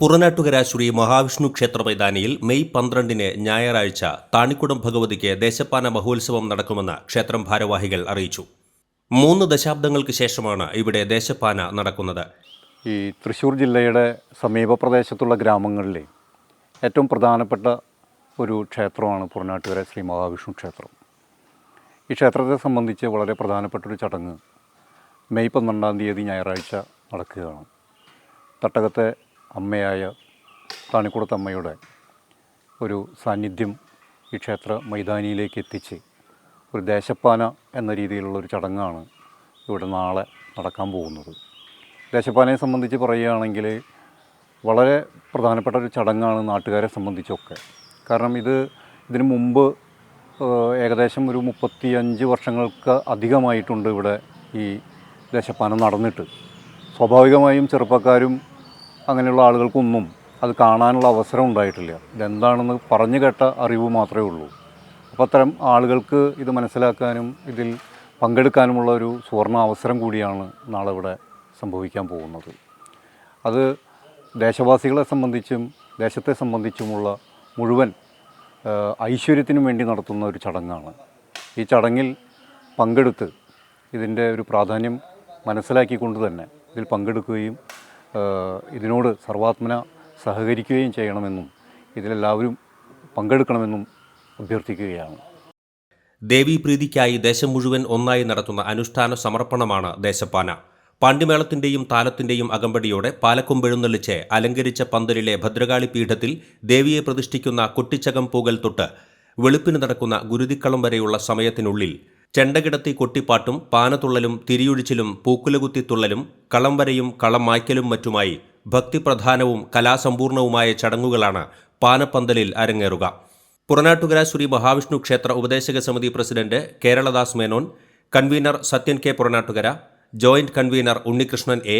പുറനാട്ടുകര ശ്രീ മഹാവിഷ്ണു ക്ഷേത്ര മൈതാനിയിൽ മെയ് പന്ത്രണ്ടിന് ഞായറാഴ്ച താണിക്കുടം ഭഗവതിക്ക് ദേശപ്പാന മഹോത്സവം നടക്കുമെന്ന് ക്ഷേത്രം ഭാരവാഹികൾ അറിയിച്ചു. മൂന്ന് ദശാബ്ദങ്ങൾക്ക് ശേഷമാണ് ഇവിടെ ദേശപ്പാന നടക്കുന്നത്. ഈ തൃശ്ശൂർ ജില്ലയുടെ സമീപ പ്രദേശത്തുള്ള ഗ്രാമങ്ങളിലെ ഏറ്റവും പ്രധാനപ്പെട്ട ഒരു ക്ഷേത്രമാണ് പുറനാട്ടുകര ശ്രീ മഹാവിഷ്ണു ക്ഷേത്രം. ഈ ക്ഷേത്രത്തെ സംബന്ധിച്ച് വളരെ പ്രധാനപ്പെട്ട ഒരു ചടങ്ങ് മെയ് പന്ത്രണ്ടാം തീയതി ഞായറാഴ്ച നടക്കുകയാണ്. തട്ടകത്തെ അമ്മയായ താണിക്കുളത്തമ്മയുടെ ഒരു സാന്നിധ്യം ഈ ക്ഷേത്ര മൈതാനിയിലേക്ക് എത്തിച്ച് ഒരു ദേശപ്പാന എന്ന രീതിയിലുള്ളൊരു ചടങ്ങാണ് ഇവിടെ നാളെ നടക്കാൻ പോകുന്നത്. ദേശപ്പാനയെ സംബന്ധിച്ച് പറയുകയാണെങ്കിൽ വളരെ പ്രധാനപ്പെട്ട ഒരു ചടങ്ങാണ് നാട്ടുകാരെ സംബന്ധിച്ചൊക്കെ. കാരണം ഇത് ഇതിനു മുമ്പ് ഏകദേശം ഒരു മുപ്പത്തിയഞ്ച് വർഷങ്ങൾക്ക് അധികമായിട്ടുണ്ട് ഇവിടെ ഈ ദേശപ്പാനം നടന്നിട്ട്. സ്വാഭാവികമായും ചെറുപ്പക്കാരും അങ്ങനെയുള്ള ആളുകൾക്കൊന്നും അത് കാണാനുള്ള അവസരം ഉണ്ടായിട്ടില്ല. ഇതെന്താണെന്ന് പറഞ്ഞു കേട്ട അറിവ് മാത്രമേ ഉള്ളൂ. അപ്പോൾ അത്തരം ആളുകൾക്ക് ഇത് മനസ്സിലാക്കാനും ഇതിൽ പങ്കെടുക്കാനുമുള്ള ഒരു സുവർണ അവസരം കൂടിയാണ് നാളെ ഇവിടെ സംഭവിക്കാൻ പോകുന്നത്. അത് ദേശവാസികളെ സംബന്ധിച്ചും ദേശത്തെ സംബന്ധിച്ചുമുള്ള മുഴുവൻ ഐശ്വര്യത്തിനു വേണ്ടി നടത്തുന്ന ഒരു ചടങ്ങാണ്. ഈ ചടങ്ങിൽ പങ്കെടുത്ത് ഇതിന്റെ ഒരു പ്രാധാന്യം മനസ്സിലാക്കിക്കൊണ്ട് തന്നെ ഇതിൽ പങ്കെടുക്കുകയും ഇതിനോട് സർവാത്മന സഹകരിക്കുകയും ചെയ്യണമെന്നും ഇതിലെല്ലാവരും പങ്കെടുക്കണമെന്നും അഭ്യർത്ഥിക്കുകയാണ്. ദേവീപ്രീതിക്കായി ദേശം മുഴുവൻ ഒന്നായി നടത്തുന്ന അനുഷ്ഠാന സമർപ്പണമാണ് ദേശപ്പാന. പാണ്ഡിമേളത്തിന്റെയും താലത്തിന്റെയും അകമ്പടിയോടെ പാലക്കൊമ്പെഴുന്നള്ളിച്ച് അലങ്കരിച്ച പന്തലിലെ ഭദ്രകാളി പീഠത്തിൽ ദേവിയെ പ്രതിഷ്ഠിക്കുന്ന കുട്ടിച്ചകം പൂകൽ തൊട്ട് വെളുപ്പിന് നടക്കുന്ന ഗുരുതിക്കളം വരെയുള്ള സമയത്തിനുള്ളിൽ ചെണ്ടകിടത്തി കൊട്ടിപ്പാട്ടും പാനതുള്ളലും തിരിയൊഴിച്ചിലും പൂക്കുലകുത്തിത്തുള്ളലും കളംവരയും കളം മായ്ക്കലും മറ്റുമായി ഭക്തിപ്രധാനവും കലാസമ്പൂർണവുമായ ചടങ്ങുകളാണ് പാനപ്പന്തലിൽ അരങ്ങേറുക. പുറനാട്ടുകര ശ്രീ മഹാവിഷ്ണു ക്ഷേത്ര ഉപദേശക സമിതി president Keraladas Menon convener Sathyan K Puranattukara joint convener Unnikrishnan A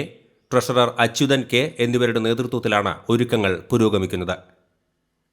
treasurer Achuthan K എന്നിവരുടെ നേതൃത്വത്തിലാണ് ഒരുക്കങ്ങൾ പുരോഗമിക്കുന്നത്.